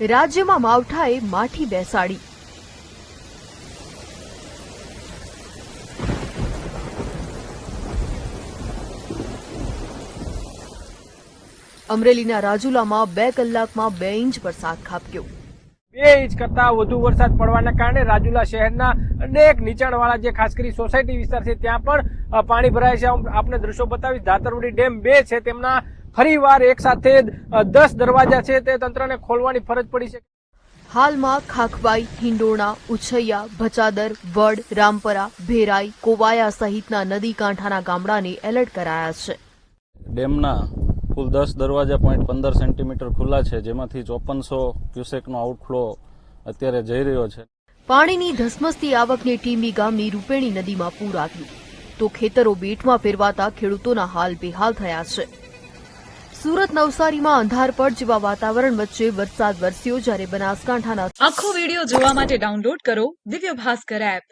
રાજ્યમાં માવઠાએ માઠી બેસાડી. અમરેલીના રાજુલામાં બે કલાકમાં બે ઇંચ વરસાદ ખાબક્યો. બે ઇંચ કરતા વધુ વરસાદ પડવાના કારણે રાજુલા શહેરના અનેક નીચાણવાળા જે ખાસ કરી સોસાયટી વિસ્તાર છે, ત્યાં પણ પાણી ભરાય છે. આપણે દ્રશ્યો બતાવીશ. દાતરવડી ડેમ બે છે, તેમના ફરીવાર એક સાથે દસ દરવાજા છે તે તંત્રને ખોલવાની ફરજ પડી છે. હાલમાં ખાખબાઈ હિંડોણા ઉછૈયા ભચાદર વડ રામપરા ભેરાઈ કોવાયા સહિતના નદી કાંઠાના ગામડાને એલર્ટ કરાયા છે. ડેમના કુલ દસ દરવાજા પોઈન્ટ પંદર સેન્ટીમીટર ખુલ્લા છે જેમાંથી ચોપનસો ક્યુસેકનો આઉટફ્લો અત્યારે જઈ રહ્યો છે. પાણીની ધસમસતી આવકને ટીમી ગામની રૂપેણી નદીમાં પૂર આવ્યું. તો ખેતરો બેટમાં ફેરવાતા ખેડૂતોના હાલ બેહાલ થયા છે. સુરત નવસારીમાં અંધારપટ જેવા વાતાવરણ વચ્ચે વરસાદ વરસ્યો જ્યારે બનાસકાંઠાના આખો વીડિયો જોવા માટે ડાઉનલોડ કરો દિવ્ય ભાસ્કર એપ